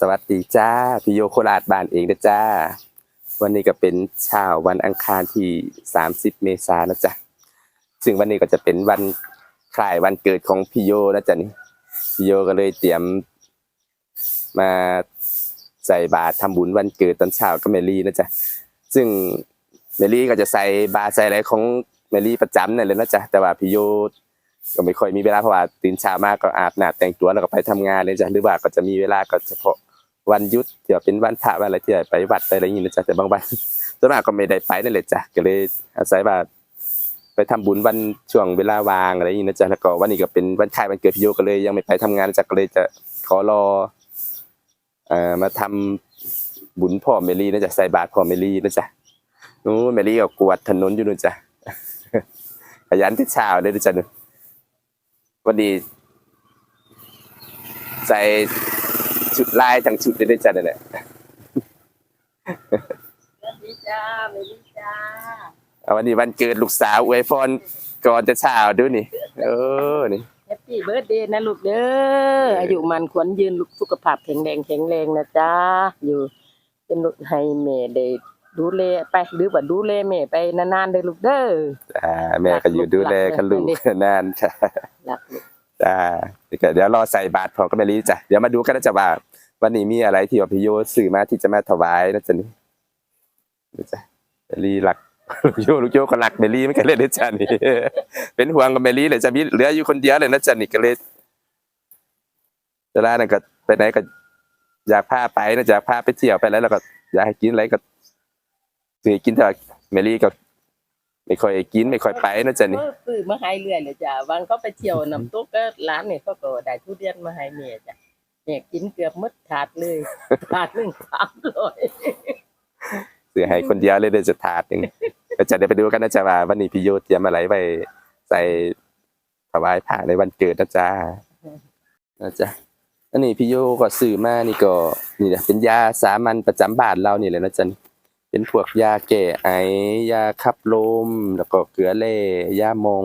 สวัสดีจ้าพี่โยโคราชบ้านเองนะจ้า วันนี้ก็เป็นเช้าวันอังคารที่ 30 เมษายนนะจ๊ะซึ่งวันนี้ก็จะเป็นวันคล้ายวันเกิดของพี่โยนะจ๊ะนี่พี่โยก็เลยเตรียมมาใส่บาตรทำบุญวันเกิดตอนเช้ากับเมลี่นะจ๊ะซึ่งเมลี่ก็จะใส่บาตรใส่อะไรของเมลี่ประจำนั่นเลยนะจ๊ะแต่ว่าพี่โย ก็ไม่ค่อยมีเวลาเพราะว่าตื่นเช้ามากก็อาบน้ำแต่งตัวแล้วก็ไปทำงานเลยจ้ะหรือว่าก็จะมีเวลาก็เฉพาะวันหยุดที่ว่าเป็นวันพระวันอะไรที่ไปวัดไปอะไรอย่างนี้นะจ๊ะแต่บางวันส่วนมากก็ไม่ได้ไปนั่นแหละจ้ะก็เลยอาศัยว่าไปทำบุญวันช่วงเวลาวางอะไรอย่างนี้นะจ๊ะแล้วก็วันนี้ก็เป็นวันคล้ายวันเกิดพี่โยก็เลยยังไม่ไปทำงานจ้ะก็เลยจะขอรอเอ่อมาทำบุญพ่อเมลี่นะจ๊ะใส่บาตรพ่อเมลี่นะจ๊ะนู้เมลี่ก็กวาดถนนอยู่นู่นจ้ะขยันที่เช้าเลยนะจ๊ะนู่น วันนี้ใส่ชุดลายทั้งชุดเลยด้วยจ้ะนั่นแหละสวัสดีจ้าเมลี่จ้าเอาวันนี้วันเกิดลูกสาวอวยพรก่อนจะเช้าดูนี่เออนี่แฮปปี้เบิร์ดเดย์นะลูกเด้ออายุมันควรยืนลูกสุขภาพแข็งแรงแข็งแรงนะจ้าอยู่เป็นลูกให้แม่ได้ ดูแลไปหรือว่าดูแลแม่ไปนานๆได้ลูกเด้ออ่าแม่ก็อยู่ดูแลกันลูกนานจ้ะรักลูกจ้าเดี๋ยวเดี๋ยวรอใส่บาตรพร้อมก็ไม่รีจ้ะเดี๋ยวมาดูกันนะจ๊ะว่าวันนี้มีอะไรที่ว่าพี่โยสื่อมาที่จะมาถวายนะจ๊ะนี่นะจ๊ะเมลี่รักลูกโยลูกโยก็รักเมลี่ไม่กันเลยนะจ๊ะนี่เป็นห่วงกับเมลี่เลยจะมีเหลืออยู่คนเดียวเลยนะจ๊ะนี่ก็เลยเวลานั้นก็ไปไหนก็อยากพาไปนะอยากพาไปเที่ยวไปแล้วเราก็อยากให้กินอะไรก็ ซื้อกินแต่ว่าเมลี่ก็ไม่ค่อยกินไม่ค่อยไปนะจ๊ะนี่เออซื้อมาให้เรื่อยเลยจ้าวันเขาไปเที่ยวน้ำตกก็ร้านเนี่ยเขาก็ได้ทุเรียนมาให้แม่จ้ะแม่กินเกือบหมดถาดเลยถาดหนึ่งสามร้อยซื้อให้คนเดียวเลยเดี๋ยวจะถาดหนึ่งก็จะได้ไปดูกันนะจ๊ะว่าวันนี้พี่โยเตรียมอะไรไปใส่ถวายผ้าในวันเกิดนะจ๊ะนะจ๊ะอันนี้พี่โยก็ซื้อมานี่ก็นี่แหละเป็นยาสามัญประจำบ้านเรานี่แหละนะจ๊ะ เป็นพวกยาแก้ไอยาขับลม แล้วก็เกลือแร่ยามอง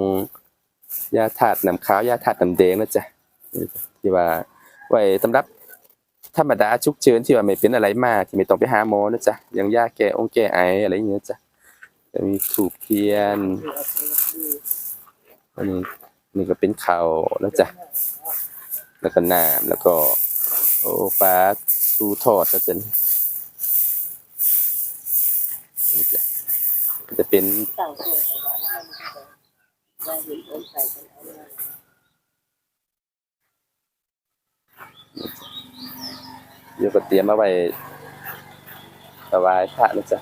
ยาถาดน้ำขาวยาถาดน้ำแดงนะจ๊ะที่ว่า ไว้สำหรับธรรมดาฉุกเฉินที่ว่าไม่เป็นอะไรมากที่ไม่ต้องไปหาหมอนะจ๊ะอย่างยาแก้องแก้ไออะไรอย่างเงี้ยจ้ะจะมีถูกเทียนอันนี้นี่ก็เป็นข้าวนะจ๊ะแล้วก็น้ำแล้วก็ โอ้ปลาทูทอดนะจ๊ะนี่ นี่จ้ะก็จะเป็นสั่งเลยได้เห็นคนใส่กันเอาเลยโยกเตรียมมาไว้ถวายพระนะจ๊ะ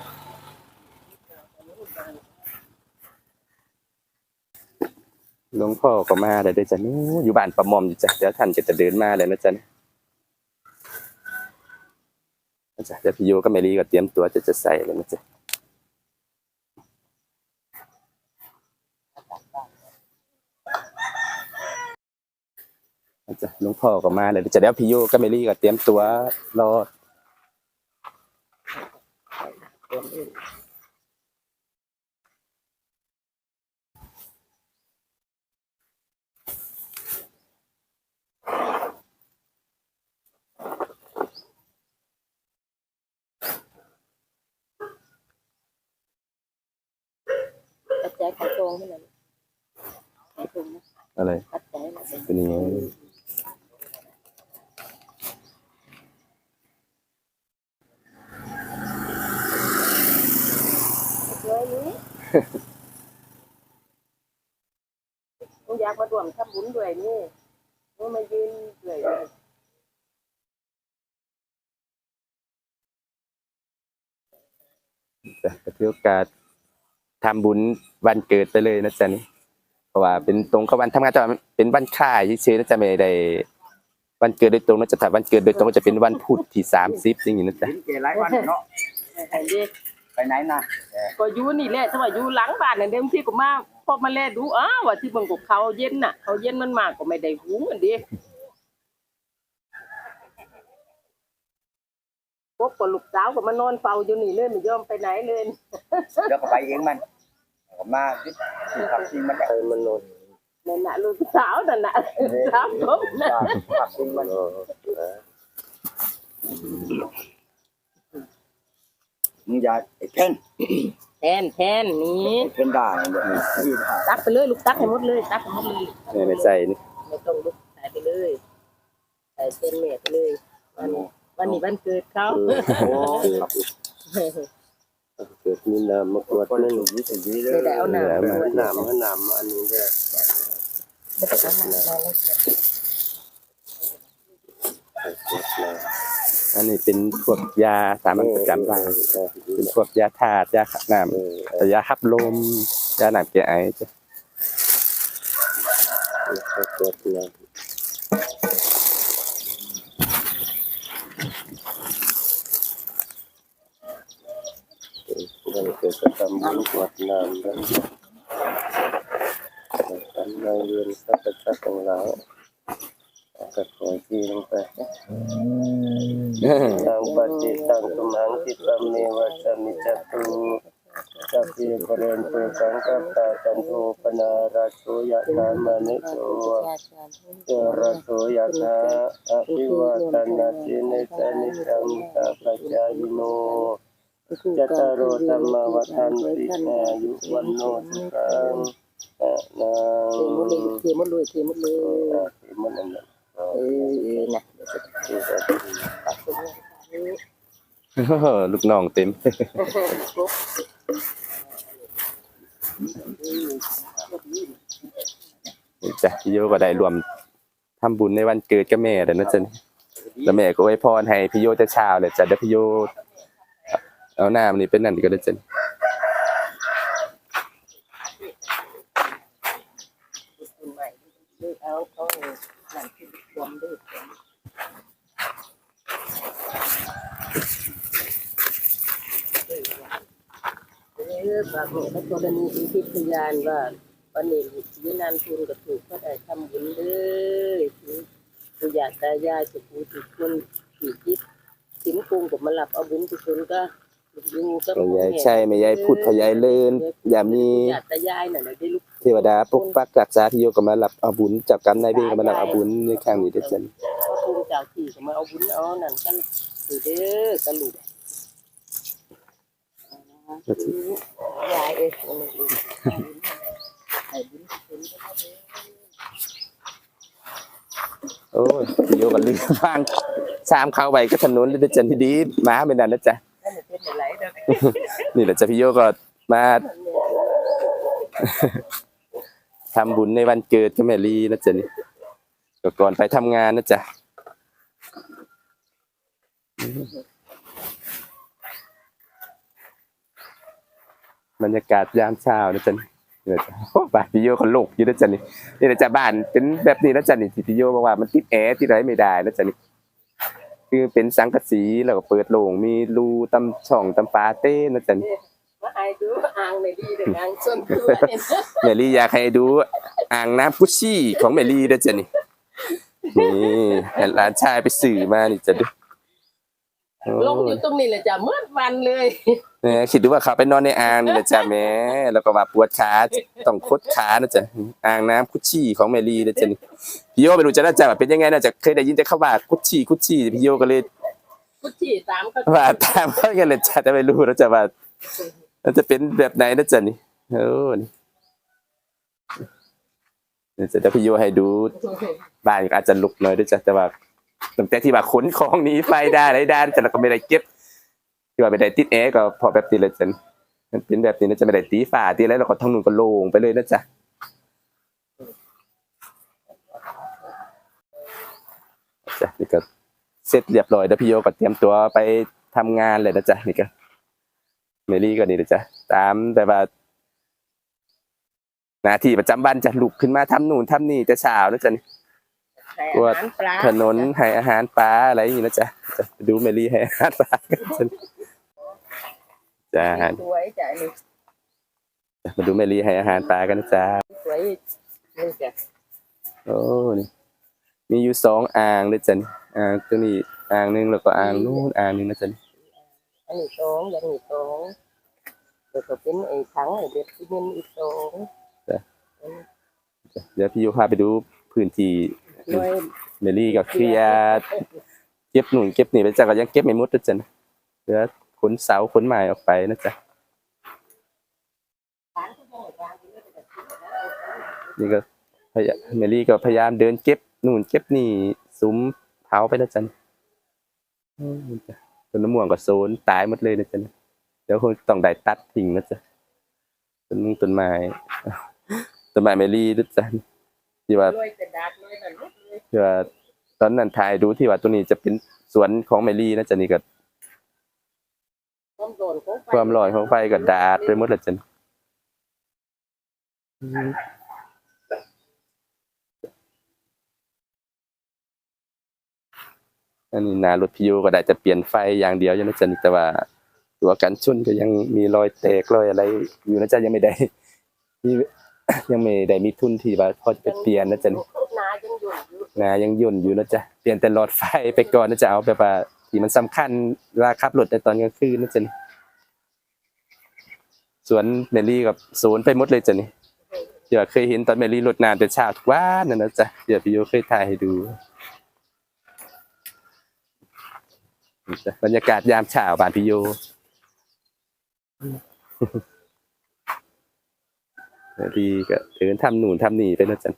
หลวงพ่อก็มาเลยด้อจ้ะนู้อยู่บ้านประมอมอยู่จ้ะเดี๋ยวท่านก็จะเดินมาเลยนะจ๊ะนะจ๊ะเดี๋ยวพี่โยก็เมลีก็เตรียมตัวจะจะใส่เลยนะจ๊ะ จ๊ะหลวงพ่อก็มาเลยเดี๋ยวจะเดี๋ยวพี่โยก็เมลีก็เตรียมตัวรอปัจจัยขายตรงไม่เลยขายตรงนะอะไร ปัจจัยนะเป็นเป็นยังไง สวย นี้กูอยากมาร่วมทำบุญด้วยนี่กูมายืนด้วยเลยจ้ะก็ถือโอกาสทำบุญวันเกิดไปเลยนะจ๊ะนี่เพราะว่าเป็นตรงกับวันทำงานแต่ว่าเป็นวันค่ายเฉยๆนะจ๊ะไม่ได้วันเกิดโดยตรงนะจ๊ะถ้าวันเกิดโดยตรงก็จะเป็นวันพุธที่สามสิบอย่างนี้นะจ๊ะ กินเกหลายวันเนาะไอ้เด็ก ไปไหนนะก็อยู่นี่แหละถ้าว่าอยู่หลังบ้านนั่นเดิมที่ก็มาพอมาแลดูอ้าวว่าที่เบิ่งกับเขาเย็นน่ะ เขาเย็นมันมากก็ไม่ได้หุงอันเดีพบกับลูกสาวก็มานอนเฝ้าอยู่นี่เลยไม่ยอมไปไหนเลยเดี๋ยวก็ไปเองมันก็มาดิทำจริงมันเออมันโนนนั่นน่ะลูกสาวนั่นน่ะสาวผมน่ะทำจ ริงมันยาไอ้เพ่นแทนแทนนี้ไอ้เพ่นด่าเนี่ยที่ด่าตักไปเลยลูกตักให้หมดเลยตักให้หมดเลยเนี่ยในใจนี่ไม่ต้องลุกใส่ไปเลยใส่เส้นเม็ดไปเลยวันนี้วันนี้วันเกิดเขาโอ้ครับเกิดมีน้ำมากวดคนนั่นสูงยี่สิบวิเลไม่ยได้เอาหน้นาำไปน้ำน้ำน้ำอันนี้เด้อไม่ได้เอาหนาไปเลย อันนี้เป็นพวกยาสามัญประจำบ้านเป็นพวกยาธาตุยาขับน้ำแต่ยาขับลมยาหนักแก้ไอจ้ะกวดน้ำมันเกิดกระทำบุญกวดน้ำแล้วทำในเรียนสักสักของเรา ก็ขอที่ลงไปตังปฏิตังตุมังคิตัมเมวะสมิจจตุสัพเพปเรนตุสังกัปตาจันโทปนาราโสยะธามณิโชเจระโสยะธาอภิวาตนาสิเนสนิจังตาปัจจายโนจตารโรธรรมวัฏันติอายุวันโนสุขังอะนัเทหมดเลยงเทหมดเลยเทหมดเลยมันนั่นแหละ เออนะเดี๋ยวจะตักตรงนี้ลูกน้องเต็มจ้ะพี่โยก็ได้รวมทำบุญในวันเกิดกับแม่แล้วนะจ๊ะแล้วแม่ก็อวยพรให้พี่โยแต่เช้าเลยจ้ะเดี๋ยวพี่โยเอาหน้ามันนี่เป็นนั่นก็ได้จ้ะ ใหม่เลยเอาเขาหลังที่รวมด้วยเออบางเนี่ยก็กรณีเป็นพิพยานว่าวันนี้ยินานทุนก็ถูกก็ได้ทำบุญเลยคืออยากตายายสุขุสุขคนผีจิตสินกรุงกับมาหลับเอาบุญกุศลก็อยู่กับพ่อยายใช่แม่ยายพูดพ่อยายเลินอย่ามีอยากตายายน่ะได้ลูกเทวดาปกปักรักษาพี่โยก็มารับเอาบุญจับกรรมนายเวรก็มารับเอาบุญในครั้งนี้ด้วยจ้ะพระภูมิเจ้าที่ก็มาเอาบุญเอานั่นกันดูเด้อกระลูก ยายเอ้ยโอ้ยโยก็ลืมฟังสามเข้าไปก็ถนนเลยจ้ะที่ดีมาไม่นานนะจ๊ะให้มันเป็นอะไรเด้อนี่แหละจ้ะพี่โยก็มาทำบุญในวันเกิดกับแม่ลีนะจ๊ะนี่ก่อนไปทำงานนะจ๊ะ บรรยากาศยามเช้านะจ๊ะนี่นี่แหละจ้ะโอ้บ้านพี่โยก็โลกอยู่นะจ๊ะนี่นี่แหละจ้ะบ้านเป็นแบบนี้นะจ๊ะนี่ที่พี่โยบอกว่ามันติดแอร์ที่ไรไม่ได้นะจ๊ะนี่คือเป็นสังกะสีแล้วก็เปิดโล่งมีรูตำช่องตำปาเต้นะจ๊ะนี่มาให้ดูอ่างไม่ดีเด้ออ่างส่วนตัวเนี่ยแมรี่อยากให้ดูอ่างน้ำกุชชี่ของแมรี่ด้วยจ้ะนี่นี่ให้หลานชายไปสื่อมานี่จะดูโอ้ ลงอยู่ตรงนี้แหละจ้ะเมื่อวันเลยเนี่ยคิดดูว่าเขาไปนอนในอ่างนี่แหละจ้ะแหม่แล้วก็มาปวดขาต้องคดขานะจ๊ะอ่างน้ำกุชชี่ของแมรี่ด้วยจ้ะนี่พี่โยไม่รู้จะน่าจะว่าเป็นยังไงน่าจะเคยได้ยินแต่เขาว่ากุชชี่กุชชี่พี่โยก็เลยกุชี่ตามเขาว่าตามเขากันเลยจ้ะแต่ไม่รู้นะจ๊ะว่ามันจะเป็นแบบไหนนะจ๊ะนี่โอ้นี่เดี๋ยวจะพี่โยให้ดูบ้านก็อาจจะลุกหน่อยด้วยจ้ะแต่ว่า ตั้งแต่ที่ว่าขนของหนี้ไฟได้ไรได้แต่เราก็ไม่ได้เก็บ ที่ว่าไม่ได้ติดแอร์ก็พอแบบนี้เลยจ้ะมันเป็นแบบนี้นะจะไม่ได้ตีฝาตีอะไรเราก็ทั้งนู้นก็โล่งไปเลยนะจ๊ะจ้ะนี่ก็เสร็จเรียบร้อยแล้วพี่โยก็เตรียมตัวไปทำงานเลยนะจ๊ะนี่ก็เมลี่ก็นี่นะจ๊ะตามแต่ว่าหน้าที่ประจำวันจะลุกขึ้นมาทำนู่นทำนี่แต่เช้านะจ๊ะนี่ ใส่อาหารปลาถนนให้อาหารปลาอะไรอย่างนี้นะจ๊ะจะไปดูเมลี่ให้อาหารปลากันจ้ะจ้าสวยจ้ะนี่มาดูเมลี่ให้อาหารปลากันนะจ๊ะสวยนี่จ้ะโอ้นี่มีอยู่สองอ่างเลยจ้ะนี่อ่างตัวนี้อ่างหนึงแล้วก็อ่างนู้นอ่างหนึงนะจ๊ะนี่อันนี้สองอย่างนี้สองเดี๋ยวก็เป็นไอ้ถังไอ้เด็ดที่มันอีกสองเดี๋ยวพี่โยพาไปดูพื้นที่หน่วย เมลี่ก็เคลียร์เก็บหนุนเก็บหนีไปจ้ะก็ยังเก็บไม่หมดนะจ๊ะนะเหลือขนเสาขนไม้ออกไปนะจ๊ะนี่ก็พยาเมลี่ก็พยายามเดินเก็บหนู่นเก็บหนีซุ้มเผาไปนะจ๊ะจ้ะต้นมะม่วงก็โซนตายหมดเลยนะจ๊ะเดี๋ยวคงต้องได้ตัดทิ้งนะจ๊ะต้นมงต้นไม้ต้นไม้เมลี่นะจ๊ะที่ว่า เลยที่ว่าตอนนั้นถ่ายดูที่ว่าตัวนี้จะเป็นสวนของเมลี่นะจ๊ะนี่ก็ความโดนของไฟความร้อนของไฟก็ดาดไปหมดแล้วจ๊ะอันนี้นารถพิโยก็ได้จะเปลี่ยนไฟอย่างเดียวยู่นะจ๊ะนี่แต่ว่าตัวกันชุนก็ยังมีรอยแตกรอยอะไร อยู่นะจ๊ะยังไม่ได้ยังไม่ได้มีทุนที่ว่าพอจะไปเปลี่ยนนะจ๊ะนี่ นายังยู่นะยังย่นอยู่นะจ๊ะเปลี่ยนแต่หลอดไฟไปก่อนนะจ๊ะเอาแบบว่าที่มันสำคัญเวลาขับรถในตอนกลางคืนนะจ๊ะนี่สวนเมลี่กับศูนย์ไปหมดเลยจ๊ะนี่เดี๋ยวเคยเห็นตอนเมลี่รดน้ำแต่เช้าทุกวันนั่นนะจ๊ะเดี๋ยวพี่โยเคยถ่ายให้ดูบรรยากาศยามเช้าบ้านพี่โยพี่ก็เดินทำหนุนทำนี่ไปนะจ๊ะ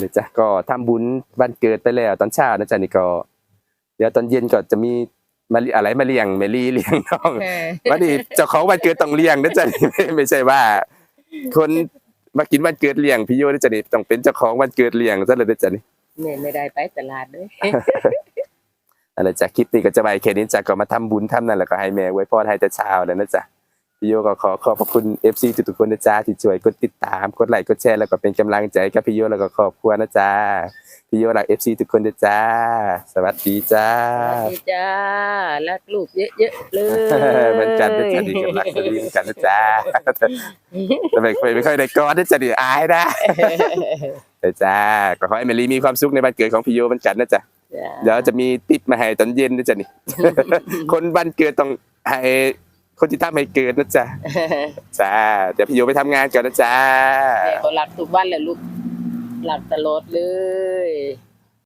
นะจ๊ะก็ทำบุญวันเกิดไปแล้วตอนเช้านะจ๊ะนี่ก็ เดี๋ยวตอนเย็นก็จะมีมาเรีอะไรมาเลี้ยงเมลี่เลี้ยงน้องวันนี้เจ้าของวันเกิดต้องเลี้ยงนะจ๊ะนี่ไม่ไม่ใช่ว่า คนมากินวันเกิดเลี้ยงพี่โยนะจ๊ะนี่ต้องเป็นเจ้าของวันเกิดเลี้ยงซะเลยนะจ๊ะนี่แม่ไม่ได้ไปตลาดเลยอะไรจ๊ะคลิปนี้ก็จะไปแค่นี้จ๊ะก็มาทำบุญทำนั่นแล้วก็ให้แม่ไว้พรให้แต่เช้าแล้วนะจ๊ะ พี่โยก็ขอขอบพระคุณ FC ทุกๆคนนะจ๊ะที่ช่วยกดติดตามกดไลค์กดแชร์แล้วก็เป็นกำลังใจกับพี่โยแล้วก็ครอบครัวนะจ๊ะพี่โยรัก FC ทุกคนนะจ๊ะสวัสดีจ้าสวัสดีจ้ารักลูกเยอะๆเลยเหมือนกันนะจ๊ะดีกันรักกันดีเหมือนกันนะจ๊ะแต่ไม่ค่อยไม่ค่อยได้กอดนะจ๊ะดิอายนะแต่จ้าก็ขอให้เมลีมีความสุขในวันเกิดของพี่โยเหมือนกันนะจ๊ะจ้าเดี๋ยวจะมีติปมาให้ตอนเย็นนะจ๊ะนี่คนวันเกิดต้องให้ คนที่ทำให้เกิดนะจ๊ะจ้าเดี๋ยวพี่โยไปทำงานก่อนนะจ๊ะแม่ก็รักทุกวันแหละลูกรักตลอดเลย